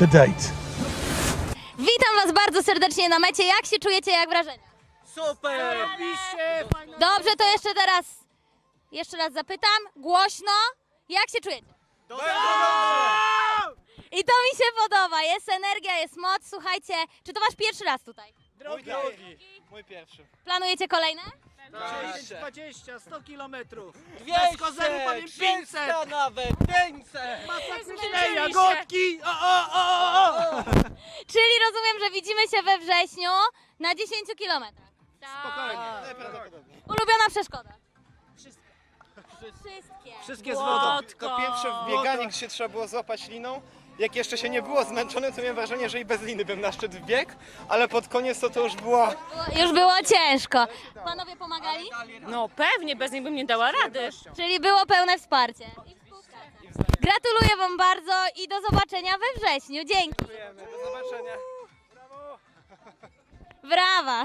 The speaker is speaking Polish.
to date. Witam Was bardzo serdecznie na mecie. Jak się czujecie, jak wrażenia? Super! Dobrze, to jeszcze teraz, jeszcze raz zapytam, głośno, jak się czujecie? I to mi się podoba, jest energia, jest moc. Słuchajcie, czy to Wasz pierwszy raz tutaj? Mój drugi. Mój pierwszy. Planujecie kolejne? 10, 20, 100 kilometrów. 200, kozemu powiem 300 nawet, 500! Ej, jagodki! O, o, o, o! Czyli rozumiem, że widzimy się we wrześniu na 10 kilometrach. Spokojnie. Ulubiona przeszkoda? Wszystkie. Wszystkie z wodą. To pierwsze w bieganiu, gdzie się trzeba było złapać liną. Jak jeszcze się nie było zmęczony, to miałem wrażenie, że i bez liny bym na szczyt wbiegł, ale pod koniec to to już było Było- Już było ciężko. Panowie pomagali? No pewnie, bez niej bym nie dała rady. Czyli było pełne wsparcie. I współpraca. Gratuluję Wam bardzo i do zobaczenia we wrześniu. Dzięki. Do zobaczenia. Brawa!